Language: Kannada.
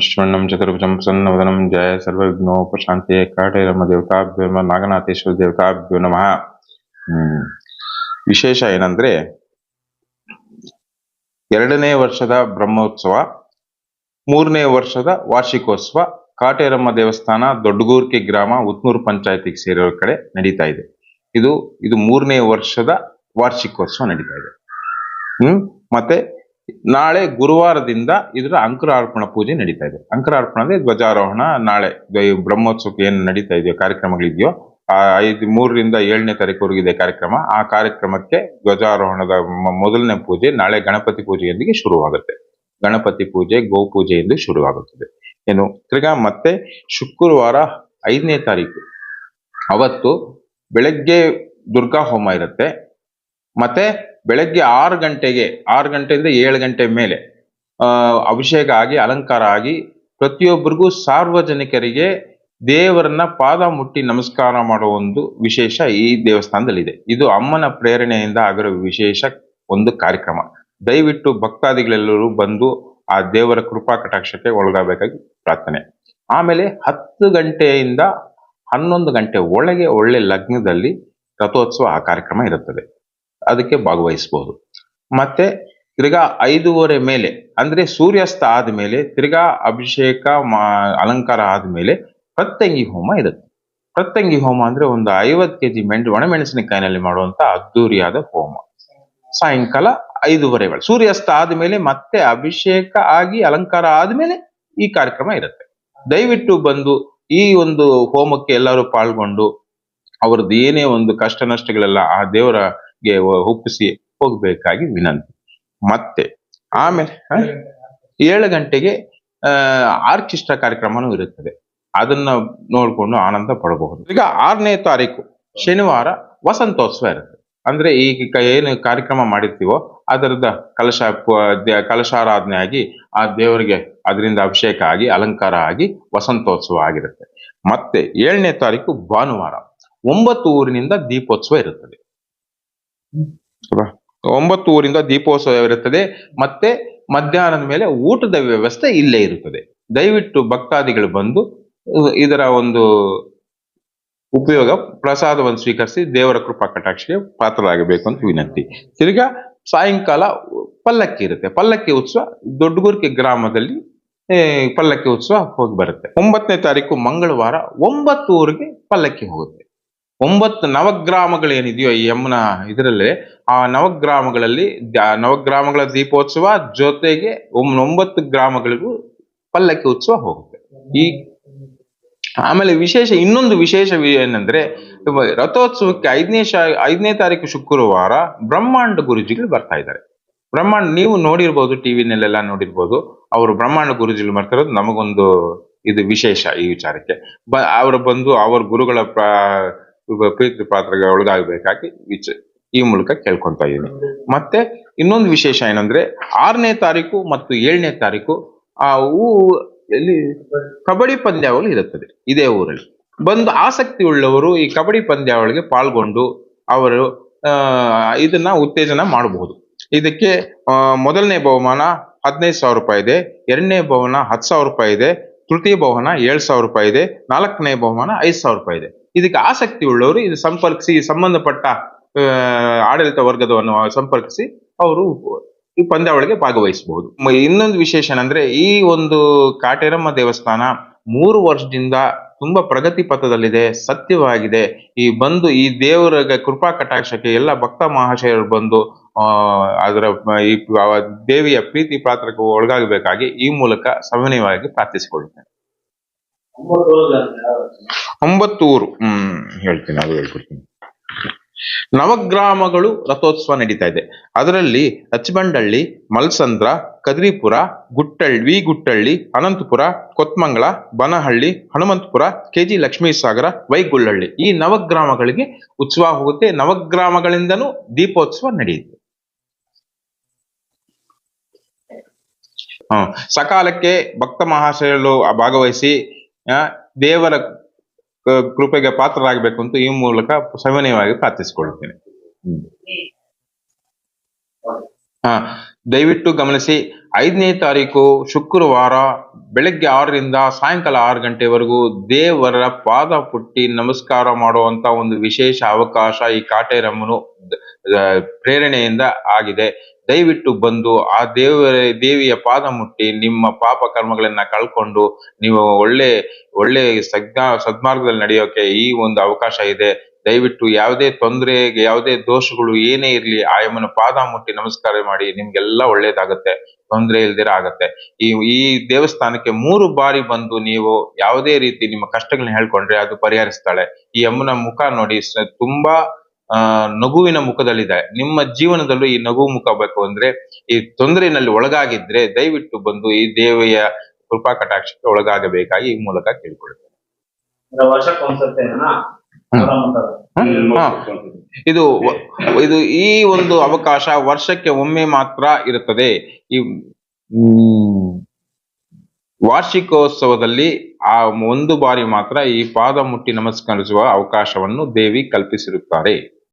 ಶಿಶುವಣ್ಣಂ ಚತುರ್ಭುಜಂ ಪ್ರಸನ್ನವದನಂ ಜಯ ಸರ್ವವಿಘ್ನೋಪಶಾಂತಿಯೇ ಕಾಟೇರಮ್ಮ ದೇವತಾಭ್ಯೋ ನಮಃ ನಾಗನಾಥೇಶ್ವರ ದೇವತಾಭ್ಯೋ ನಮಃ. ವಿಶೇಷ ಏನಂದ್ರೆ, ಎರಡನೇ ವರ್ಷದ ಬ್ರಹ್ಮೋತ್ಸವ, ಮೂರನೇ ವರ್ಷದ ವಾರ್ಷಿಕೋತ್ಸವ, ಕಾಟೇರಮ್ಮ ದೇವಸ್ಥಾನ, ದೊಡ್ಡಗೂರ್ಕೆ ಗ್ರಾಮ, ಉತ್ನೂರು ಪಂಚಾಯತಿಗೆ ಸೇರಿರೋ ಕಡೆ ನಡೀತಾ ಇದೆ. ಇದು ಇದು ಮೂರನೇ ವರ್ಷದ ವಾರ್ಷಿಕೋತ್ಸವ ನಡೀತಾ ಇದೆ. ಹ್ಮ್? ಮತ್ತೆ ನಾಳೆ ಗುರುವಾರದಿಂದ ಇದರ ಅಂಕುರಾರ್ಪಣ ಪೂಜೆ ನಡೀತಾ ಇದೆ. ಅಂಕುರಾರ್ಪಣ ಅಂದ್ರೆ ಧ್ವಜಾರೋಹಣ ನಾಳೆ ಬ್ರಹ್ಮೋತ್ಸವಕ್ಕೆ ಏನು ನಡೀತಾ ಇದೆಯೋ ಕಾರ್ಯಕ್ರಮಗಳಿದೆಯೋ, ಆ ಐದು, ಮೂರರಿಂದ ಏಳನೇ ತಾರೀಕುವರೆಗೆ ಇದೆ ಕಾರ್ಯಕ್ರಮ. ಆ ಕಾರ್ಯಕ್ರಮಕ್ಕೆ ಧ್ವಜಾರೋಹಣದ ಮೊದಲನೇ ಪೂಜೆ ನಾಳೆ ಗಣಪತಿ ಪೂಜೆಯೊಂದಿಗೆ ಶುರುವಾಗುತ್ತೆ. ಗಣಪತಿ ಪೂಜೆ, ಗೋ ಎಂದು ಶುರುವಾಗುತ್ತದೆ. ಏನು, ತಿರ್ಗಾ ಮತ್ತೆ ಶುಕ್ರವಾರ ಐದನೇ ತಾರೀಕು. ಅವತ್ತು ಬೆಳಗ್ಗೆ ದುರ್ಗಾ ಹೋಮ ಇರುತ್ತೆ. ಮತ್ತೆ ಬೆಳಗ್ಗೆ ಆರು ಗಂಟೆಗೆ, ಆರು ಗಂಟೆಯಿಂದ ಏಳು ಗಂಟೆ ಮೇಲೆ ಅಭಿಷೇಕ ಆಗಿ, ಅಲಂಕಾರ ಆಗಿ ಪ್ರತಿಯೊಬ್ಬರಿಗೂ ಸಾರ್ವಜನಿಕರಿಗೆ ದೇವರನ್ನ ಪಾದ ಮುಟ್ಟಿ ನಮಸ್ಕಾರ ಮಾಡುವ ಒಂದು ವಿಶೇಷ ಈ ದೇವಸ್ಥಾನದಲ್ಲಿದೆ. ಇದು ಅಮ್ಮನ ಪ್ರೇರಣೆಯಿಂದ ಆಗಿರೋ ವಿಶೇಷ ಒಂದು ಕಾರ್ಯಕ್ರಮ. ದಯವಿಟ್ಟು ಭಕ್ತಾದಿಗಳೆಲ್ಲರೂ ಬಂದು ಆ ದೇವರ ಕೃಪಾ ಕಟಾಕ್ಷಕ್ಕೆ ಒಳಗಾಗಬೇಕಾಗಿ ಪ್ರಾರ್ಥನೆ. ಆಮೇಲೆ ಹತ್ತು ಗಂಟೆಯಿಂದ ಹನ್ನೊಂದು ಗಂಟೆ ಒಳಗೆ ಒಳ್ಳೆ ಲಗ್ನದಲ್ಲಿ ರಥೋತ್ಸವ ಆ ಕಾರ್ಯಕ್ರಮ ಇರುತ್ತದೆ. ಅದಕ್ಕೆ ಭಾಗವಹಿಸಬಹುದು ಮತ್ತೆ ತಿರ್ಗಾ ಐದೂವರೆ ಮೇಲೆ, ಅಂದ್ರೆ ಸೂರ್ಯಾಸ್ತ ಆದ್ಮೇಲೆ, ತಿರ್ಗಾ ಅಭಿಷೇಕ ಮಾ- ಅಲಂಕಾರ ಆದ್ಮೇಲೆ ಪ್ರತ್ಯಂಗಿ ಹೋಮ ಇರುತ್ತೆ. ಪ್ರತ್ಯಂಗಿ ಹೋಮ ಅಂದ್ರೆ ಒಂದು ಐವತ್ತು ಕೆಜಿ ಮೆಣ್ ಒಣಮೆಣಸಿನಕಾಯಿನಲ್ಲಿ ಮಾಡುವಂತ ಅದ್ದೂರಿಯಾದ ಹೋಮ. ಸಾಯಂಕಾಲ ಐದೂವರೆ ವೇಳೆ. ಸೂರ್ಯಾಸ್ತ ಆದ್ಮೇಲೆ ಮತ್ತೆ ಅಭಿಷೇಕ ಆಗಿ ಅಲಂಕಾರ ಆದ್ಮೇಲೆ ಈ ಕಾರ್ಯಕ್ರಮ ಇರುತ್ತೆ. ದಯವಿಟ್ಟು ಬಂದು ಈ ಒಂದು ಹೋಮಕ್ಕೆ ಎಲ್ಲರೂ ಪಾಲ್ಗೊಂಡು, ಅವ್ರದ್ದು ಏನೇ ಒಂದು ಕಷ್ಟ ನಷ್ಟಗಳೆಲ್ಲ ಆ ದೇವರಿಗೆ ಒಪ್ಪಿಸಿ ಹೋಗ್ಬೇಕಾಗಿ ವಿನಂತಿ. ಮತ್ತೆ, ಆಮೇಲೆ? ಏಳು ಗಂಟೆಗೆ ಆರ್ಕೆಸ್ಟ್ರಾ ಕಾರ್ಯಕ್ರಮನೂ ಇರುತ್ತದೆ. ಅದನ್ನ ನೋಡ್ಕೊಂಡು ಆನಂದ ಪಡಬಹುದು. ಈಗ ಆರನೇ ತಾರೀಕು, ಶನಿವಾರ ವಸಂತೋತ್ಸವ ಇರುತ್ತೆ. ಅಂದ್ರೆ ಈಗ ಏನು ಕಾರ್ಯಕ್ರಮ ಮಾಡಿರ್ತೀವೋ, ಅದರದ ಕಲಶ ಕಲಶಾರಾಧನೆ ಆಗಿ, ಆ ದೇವರಿಗೆ ಅದರಿಂದ ಅಭಿಷೇಕ ಆಗಿ, ಅಲಂಕಾರ ಆಗಿ ವಸಂತೋತ್ಸವ ಆಗಿರುತ್ತೆ. ಮತ್ತೆ, ಏಳನೇ ತಾರೀಕು ಭಾನುವಾರ ಒಂಬತ್ತು ಊರಿನಿಂದ ದೀಪೋತ್ಸವ ಇರುತ್ತದೆ. ಅಲ್ವಾ? ಒಂಬತ್ತು ಊರಿಂದ ದೀಪೋತ್ಸವ ಇರುತ್ತದೆ. ಮತ್ತೆ ಮಧ್ಯಾಹ್ನದ ಮೇಲೆ ಊಟದ ವ್ಯವಸ್ಥೆ ಇಲ್ಲೇ ಇರುತ್ತದೆ. ದಯವಿಟ್ಟು ಭಕ್ತಾದಿಗಳು ಬಂದು ಇದರ ಒಂದು ಉಪಯೋಗ, ಪ್ರಸಾದವನ್ನು ಸ್ವೀಕರಿಸಿ ದೇವರ ಕೃಪಾ ಕಟಾಕ್ಷಕ್ಕೆ ಪಾತ್ರರಾಗಬೇಕು ಅಂತ ವಿನಂತಿ. ತಿರ್ಗಾ ಸಾಯಂಕಾಲ ಪಲ್ಲಕ್ಕಿ ಇರುತ್ತೆ. ಪಲ್ಲಕ್ಕಿ ಉತ್ಸವ ದೊಡ್ಡಗುರ್ಕೆ ಗ್ರಾಮದಲ್ಲಿ ಪಲ್ಲಕ್ಕಿ ಉತ್ಸವ ಹೋಗಿ ಬರುತ್ತೆ. ಒಂಬತ್ತನೇ ತಾರೀಕು ಮಂಗಳವಾರ ಒಂಬತ್ತು ಊರಿಗೆ ಪಲ್ಲಕ್ಕಿ ಹೋಗುತ್ತೆ. ಒಂಬತ್ತು ನವಗ್ರಾಮಗಳೇನಿದೆಯೋ ಈ ಯಮುನಾ ಇದರಲ್ಲಿ, ಆ ನವಗ್ರಾಮಗಳಲ್ಲಿ ನವಗ್ರಾಮಗಳ ದೀಪೋತ್ಸವ ಜೊತೆಗೆ ಒಂಬತ್ತು ಗ್ರಾಮಗಳಿಗೂ ಪಲ್ಲಕ್ಕಿ ಉತ್ಸವ ಹೋಗುತ್ತೆ. ಈ ಆಮೇಲೆ ವಿಶೇಷ, ಇನ್ನೊಂದು ವಿಶೇಷ ಏನಂದ್ರೆ ರಥೋತ್ಸವಕ್ಕೆ ಐದನೇ ಶಾ, ಐದನೇ ತಾರೀಕು ಶುಕ್ರವಾರ ಬ್ರಹ್ಮಾಂಡ ಗುರುಜಿಗಳು ಬರ್ತಾ ಇದ್ದಾರೆ. ಬ್ರಹ್ಮಾಂಡ, ನೀವು ನೋಡಿರ್ಬೋದು ಟಿವಿನಲ್ಲೆಲ್ಲ ನೋಡಿರ್ಬೋದು, ಅವರು ಬ್ರಹ್ಮಾಂಡ ಗುರುಜಿಗಳು ಬರ್ತಿರೋದು ನಮಗೊಂದು ಇದು ವಿಶೇಷ ಈ ವಿಚಾರಕ್ಕೆ. ಬ, ಅವರು ಬಂದು, ಅವ್ರ ಗುರುಗಳ ಪ್ರ- ಪ್ರೀತಿ ಪಾತ್ರಗಳ ಒಳಗಾಗಬೇಕಾಗಿ ವಿಚ ಈ ಮೂಲಕ ಕೇಳ್ಕೊಂತ ಇದ್ದೀನಿ. ಮತ್ತೆ ಇನ್ನೊಂದು ವಿಶೇಷ ಏನಂದ್ರೆ ಆರನೇ ತಾರೀಕು ಮತ್ತು ಏಳನೇ ತಾರೀಕು ಆ ಊ ಎಲ್ಲಿ? ಕಬಡ್ಡಿ ಪಂದ್ಯಾವಳಿ ಇರುತ್ತದೆ. ಇದೇ ಊರಲ್ಲಿ. ಬಂದು ಆಸಕ್ತಿ ಉಳ್ಳವರು ಈ ಕಬಡ್ಡಿ ಪಂದ್ಯಾವಳಿಗೆ ಪಾಲ್ಗೊಂಡು ಅವರು ಇದನ್ನ ಉತ್ತೇಜನ ಮಾಡಬಹುದು. ಇದಕ್ಕೆ ಮೊದಲನೇ ಬಹುಮಾನ ಹದಿನೈದು ಸಾವಿರ ರೂಪಾಯಿ ಇದೆ, ಎರಡನೇ ಬಹುಮಾನ ಹತ್ತು ಸಾವಿರ ರೂಪಾಯಿ ಇದೆ, ತೃತೀಯ ಬಹುಮಾನ ಏಳು ಸಾವಿರ ರೂಪಾಯಿ ಇದೆ, ನಾಲ್ಕನೇ ಬಹುಮಾನ ಐದು ಸಾವಿರ ರೂಪಾಯಿ ಇದೆ. ಇದಕ್ಕೆ ಆಸಕ್ತಿ ಉಳ್ಳವರು, ಇದು ಸಂಪರ್ಕಿಸಿ ಸಂಬಂಧಪಟ್ಟ ಆಡಳಿತ ವರ್ಗದವನ್ನು ಸಂಪರ್ಕಿಸಿ ಅವರು ಈ ಪಂದ್ಯಾವಳಿಗೆ ಭಾಗವಹಿಸಬಹುದು. ಇನ್ನೊಂದು ವಿಶೇಷ ಏನಂದ್ರೆ, ಈ ಒಂದು ಕಾಟೇರಮ್ಮ ದೇವಸ್ಥಾನ ಮೂರು ವರ್ಷದಿಂದ ತುಂಬಾ ಪ್ರಗತಿ ಪಥದಲ್ಲಿದೆ, ಸತ್ಯವಾಗಿದೆ. ಈ ಬಂದು, ಈ ದೇವರ ಕೃಪಾ ಕಟಾಕ್ಷಕ್ಕೆ ಎಲ್ಲ ಭಕ್ತ ಮಹಾಶಯರು ಬಂದು ಅದರ ಈ ದೇವಿಯ ಪ್ರೀತಿ ಪಾತ್ರಕ್ಕೆ ಒಳಗಾಗಬೇಕಾಗಿ ಈ ಮೂಲಕ ಸವಿನಯವಾಗಿ ಪ್ರಾರ್ಥಿಸಿಕೊಳ್ಳುತ್ತೇನೆ. ಒಂಬತ್ತು ಊರು ಹ್ಮ್, ಹೇಳ್ತೀನಿ, ಅದು ಹೇಳ್ಕೊಡ್ತೀನಿ. ನವಗ್ರಾಮಗಳು ರಥೋತ್ಸವ ನಡೀತಾ ಇದೆ. ಅದರಲ್ಲಿ ಅಚ್ಚಬಂಡಳ್ಳಿ ಮಲ್ಸಂದ್ರ, ಕದ್ರಿಪುರ, ಗುಟ್ಟಳ್ಳಿ, ವಿ ಗುಟ್ಟಳ್ಳಿ, ಅನಂತಪುರ ಕೊತ್ಮಂಗಳ ಬನಹಳ್ಳಿ, ಹನುಮಂತಪುರ, ಕೆಜಿ ಲಕ್ಷ್ಮೀಸಾಗರ ವೈಗುಳ್ಳಹಳ್ಳಿ ಈ ನವಗ್ರಾಮಗಳಿಗೆ ಉತ್ಸವ ಹೋಗುತ್ತೆ. ನವಗ್ರಾಮಗಳಿಂದನೂ ದೀಪೋತ್ಸವ ನಡೆಯುತ್ತೆ. ಸಕಾಲಕ್ಕೆ ಭಕ್ತ ಮಹಾಶಯರು ಭಾಗವಹಿಸಿ ದೇವರ ಕೃಪೆಗೆ ಪಾತ್ರರಾಗಬೇಕು ಅಂತ ಈ ಮೂಲಕ ಸವಿನಯವಾಗಿ ಪ್ರಾರ್ಥಿಸಿಕೊಳ್ಳುತ್ತೇನೆ. ಹಾ, ದಯವಿಟ್ಟು ಗಮನಿಸಿ, ಐದನೇ ತಾರೀಕು ಶುಕ್ರವಾರ ಬೆಳಗ್ಗೆ ಆರರಿಂದ ಸಾಯಂಕಾಲ ಆರು ಗಂಟೆವರೆಗೂ ದೇವರ ಪಾದ ಪುಟ್ಟಿ ನಮಸ್ಕಾರ ಮಾಡುವಂತ ಒಂದು ವಿಶೇಷ ಅವಕಾಶ ಈ ಕಾಟೇರಮ್ಮನು ಪ್ರೇರಣೆಯಿಂದ ಆಗಿದೆ ದಯವಿಟ್ಟು ಬಂದು ಆ ದೇವರ, ದೇವಿಯ ಪಾದ ಮುಟ್ಟಿ ನಿಮ್ಮ ಪಾಪ ಕರ್ಮಗಳನ್ನ ಕಳ್ಕೊಂಡು ನೀವು ಒಳ್ಳೆ ಒಳ್ಳೆ ಸಜ್ಞಾ, ಸದ್ಮಾರ್ಗದಲ್ಲಿ ನಡೆಯೋಕೆ ಈ ಒಂದು ಅವಕಾಶ ಇದೆ. ದಯವಿಟ್ಟು ಯಾವುದೇ ತೊಂದರೆ, ಯಾವುದೇ ದೋಷಗಳು ಏನೇ ಇರಲಿ ಆಯಮ್ಮನ ಪಾದ ಮುಟ್ಟಿ ನಮಸ್ಕಾರ ಮಾಡಿ, ನಿಮ್ಗೆಲ್ಲ ಒಳ್ಳೇದಾಗುತ್ತೆ. ತೊಂದರೆ ಇಲ್ದಿರ ಆಗತ್ತೆ. ಈ ಈ ದೇವಸ್ಥಾನಕ್ಕೆ ಮೂರು ಬಾರಿ ಬಂದು ನೀವು ಯಾವುದೇ ರೀತಿ ನಿಮ್ಮ ಕಷ್ಟಗಳನ್ನ ಹೇಳ್ಕೊಂಡ್ರೆ ಅದು ಪರಿಹರಿಸ್ತಾಳೆ. ಈ ಅಮ್ಮನ ಮುಖ ನೋಡಿ ತುಂಬಾ ಆ ನಗುವಿನ ಮುಖದಲ್ಲಿದೆ ನಿಮ್ಮ ಜೀವನದಲ್ಲೂ ಈ ನಗು ಮುಖ ಬೇಕು ಅಂದ್ರೆ ಈ ತೊಂದರೆನಲ್ಲಿ ಒಳಗಾಗಿದ್ರೆ ದಯವಿಟ್ಟು ಬಂದು ಈ ದೇವಿಯ ಕೃಪಾ ಕಟಾಕ್ಷಕ್ಕೆ ಒಳಗಾಗಬೇಕಾಗಿ ಈ ಮೂಲಕ ಕೇಳಿಕೊಳ್ಳುತ್ತೇನೆ. ಇದು ಇದು ಈ ಒಂದು ಅವಕಾಶ ವರ್ಷಕ್ಕೆ ಒಮ್ಮೆ ಮಾತ್ರ ಇರುತ್ತದೆ. ಈ ವಾರ್ಷಿಕೋತ್ಸವದಲ್ಲಿ ಆ ಒಂದು ಬಾರಿ ಮಾತ್ರ ಈ ಪಾದ ಮುಟ್ಟಿ ನಮಸ್ಕರಿಸುವ ಅವಕಾಶವನ್ನು ದೇವಿ ಕಲ್ಪಿಸಿರುತ್ತಾರೆ.